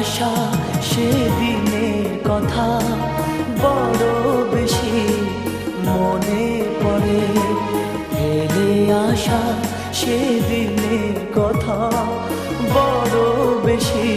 আসা সেদিনের কথা বড় বেশি মনে পড়ে। ফেলে আসা সেদিনের কথা বড় বেশি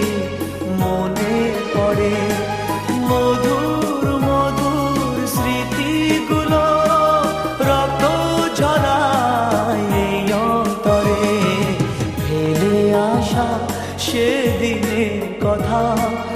কথা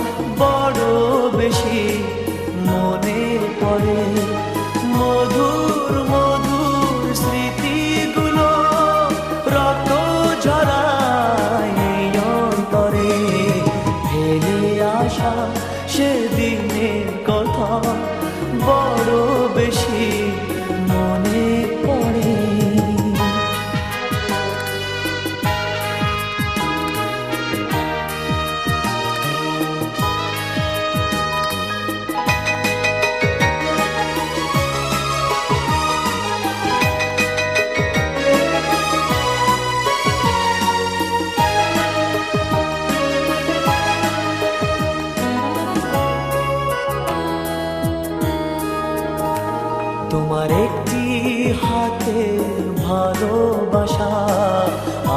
হাতে ভালোবাসা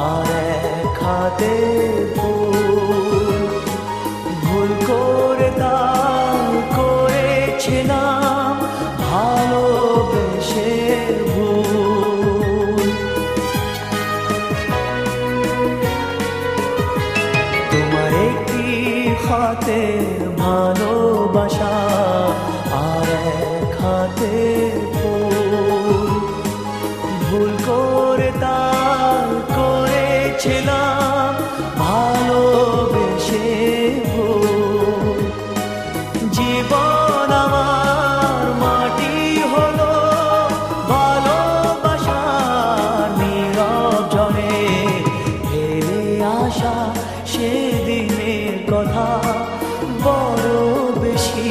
আর ভুল করে করেছিলাম ভুল। ভালোবাসা করেছিলাম ভালোবেসে ভুল জীবন আমার মাটি হলো ভালোবাসার নীরব জলে। ফেলে আসা সেদিনের কথা বড় বেশি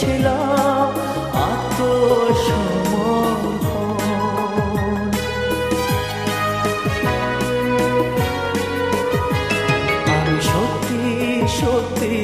ছিল আমি সত্যি সত্যি